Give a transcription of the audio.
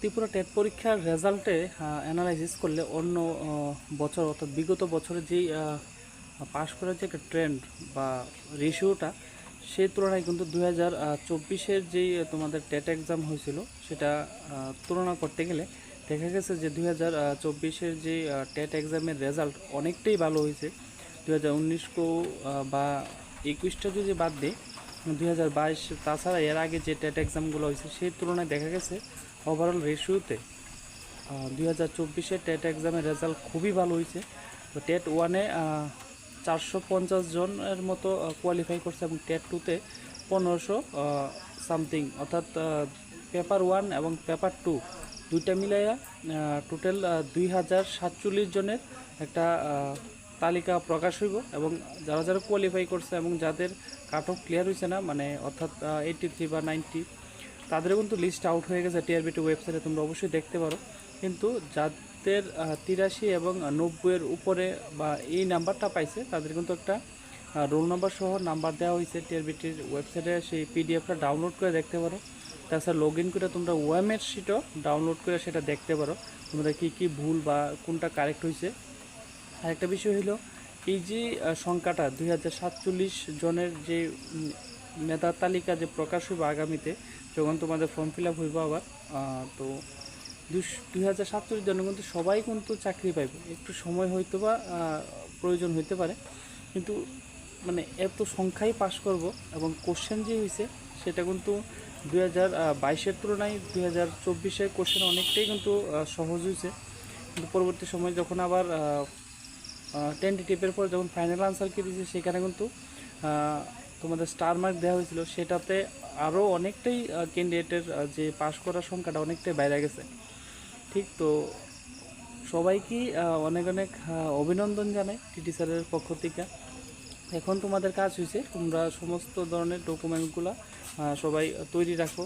Tripura TET পরীক্ষার রেজাল্টে analysis করলে অন্য বছর, অর্থাৎ বিগত বছরের যেই পাশ করার যে একটা ট্রেন্ড বা রেশিওটা সেই তুলনায় কিন্তু দু হাজার চব্বিশের যেই তোমাদের টেট এক্সাম হয়েছিল, সেটা তুলনা করতে গেলে দেখা গেছে যে দুই হাজার চব্বিশের যে টেট এক্সামের রেজাল্ট অনেকটাই ভালো হয়েছে। দু হাজার উনিশকেও বা একুশটা যদি বাদ দিই দুই হাজার বাইশ, তাছাড়া এর আগে যে টেট এক্সামগুলো হয়েছে, সেই তুলনায় দেখা গেছে ওভারঅল রেশিওতে দুই হাজার চব্বিশে টেট এক্সামের রেজাল্ট খুবই ভালো হয়েছে। তো টেট ওয়ানে চারশো পঞ্চাশ জনের মতো কোয়ালিফাই করছে এবং টেট টুতে পনেরোশো সামথিং অর্থাৎ পেপার ওয়ান এবং পেপার টু দুইটা মিলাইয়া টোটাল দুই হাজার সাতচল্লিশ জনের একটা তালিকা প্রকাশ হইব এবং যারা যারা কোয়ালিফাই করছে এবং যাদের কাট অফ ক্লিয়ার হয়েছে না মানে অর্থাৎ এইটটি থ্রি বা নাইনটি তাদেরও কিন্তু লিস্ট আউট হয়ে গেছে টিআরবিটি ওয়েবসাইটে তোমরা অবশ্যই দেখতে পারো। কিন্তু যাদের তিরাশি এবং নব্বইয়ের উপরে বা এই নাম্বারটা পাইছে, তাদের কিন্তু একটা রোল নাম্বার সহ নাম্বার দেওয়া হয়েছে টিআরবিটির ওয়েবসাইটে সেই পিডিএফটা ডাউনলোড করে দেখতে পারো। তাছাড়া লগ ইন করে তোমরা ওয়েমের শিটও ডাউনলোড করে সেটা দেখতে পারো। তোমরা কী কী ভুল বা কোনটা কারেক্ট হয়েছে আরেকটা বিষয় হলো, এই যে সংখ্যাটা দুই হাজার সাতচল্লিশ জনের যে মেধার তালিকা যে প্রকাশ হইব আগামীতে, যখন তোমাদের ফর্ম ফিল আপ হইব আবার তো দুই হাজার সাতচল্লিশ জনের কিন্তু সবাই কিন্তু চাকরি পাইব। একটু সময় হয়তো বা প্রয়োজন হইতে পারে। কিন্তু মানে এত সংখ্যাই পাশ করব এবং কোশ্চেন যে হয়েছে সেটা কিন্তু দুই হাজার বাইশের তুলনায় দুই হাজার চব্বিশের কোশ্চেন অনেকটাই কিন্তু সহজ হয়েছে কিন্তু পরবর্তী সময় যখন আবার টেন্টেটিভের পর যখন ফাইনাল আনসার কি দিয়েছে, সেখানে কিন্তু তোমাদের স্টার মার্ক দেওয়া হয়েছিল। সেটাতে আরও অনেকটাই ক্যান্ডিডেটের যে পাশ করার সংখ্যাটা অনেকটাই বাইরে গেছে। ঠিক তো সবাইকেই অনেক অনেক অভিনন্দন জানাই টিটি স্যারের পক্ষ থেকে। এখন তোমাদের কাজ হয়েছে, তোমরা সমস্ত ধরনের ডকুমেন্টগুলো সবাই তৈরি রাখো।